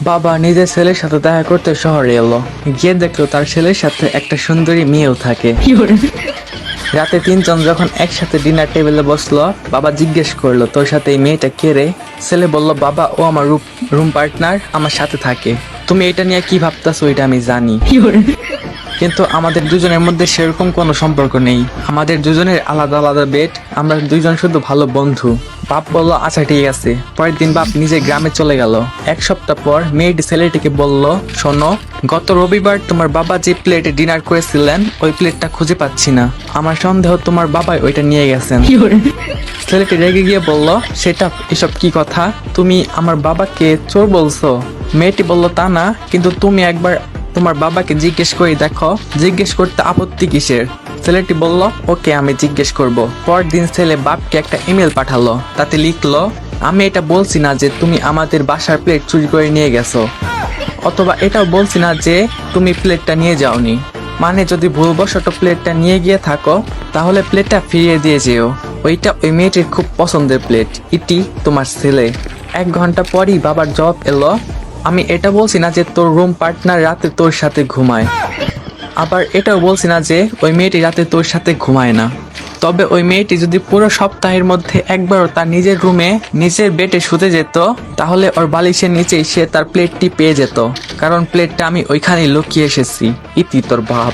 বাবা নিজের ছেলের সাথে দেখা করতে শহরে এলো। গিয়ে দেখল তার ছেলের সাথে একটা সুন্দরী মেয়েও থাকে। রাতে তিনজন যখন একসাথে ডিনার টেবিলে বসল বাবা জিজ্ঞেস করল তোর সাথে এই মেয়েটা কে রে? ছেলে বলল বাবা ও আমার রুম পার্টনার আমার সাথে থাকে। তুমি এটা নিয়ে কি ভাবতাছো এটা আমি জানি। কিন্তু আমাদের দুজনের মধ্যে সেরকম কোনো সম্পর্ক নেই। আমাদের দুজনের আলাদা আলাদা বেড আমরা দুইজন শুধু ভালো বন্ধু। বাপ বলল আচ্ছা ঠিক আছে। পরের দিন বাপ নিজে গ্রামে চলে গেল। এক সপ্তাহ পর মেয়েটি ছেলেটিকে বলল শোনো গত রবিবার তোমার বাবা যে প্লেটে ডিনার করেছিলেন ওই প্লেটটা খুঁজে পাচ্ছি না। আমার সন্দেহ তোমার বাবাই ওইটা নিয়ে গেছেন। ছেলেটি রেগে গিয়ে বলল সেটা এসব কি কথা? তুমি আমার বাবাকে চোর বলছো? মেয়েটি বলল তা না কিন্তু তুমি একবার তোমার বাবাকে জিজ্ঞেস করে, দেখো, জিজ্ঞেস করতে আপত্তি কিসের? ছেলেটি বলল, ওকে আমি জিজ্ঞেস করব। পরদিন ছেলে বাপকে একটা ইমেল পাঠালো। তাতে লিখলো, আমি এটা বলছি না যে তুমি আমাদের বাসার প্লেট চুরি করে নিয়ে গেছো। অথবা এটাও বলছি না যে তুমি প্লেটটা নিয়ে যাওনি। মানে যদি ভুলবশত প্লেটটা নিয়ে গিয়ে থাকো, তাহলে প্লেটটা ফিরিয়ে দিয়ে যেও। ওইটা ওই মেয়েটির খুব পছন্দের প্লেট ইটি তোমার ছেলে। এক ঘণ্টা পরই বাবার জবাব এলো আমি এটা বলছি না যে তোর রুম পার্টনার রাতে তোর সাথে ঘুমায়। আবার এটাও বলছি না যে ওই মেয়েটি রাতে তোর সাথে ঘুমায় না। তবে ওই মেয়েটি যদি পুরো সপ্তাহের মধ্যে একবারও তার নিজের রুমে নিজের বেডে শুতে যেত, তাহলে ওর বালিশের নিচেই সে তার প্লেটটি পেয়ে যেত। কারণ প্লেটটা আমি ওইখানেই লুকিয়ে এসেছি। ইতি তোর ভাব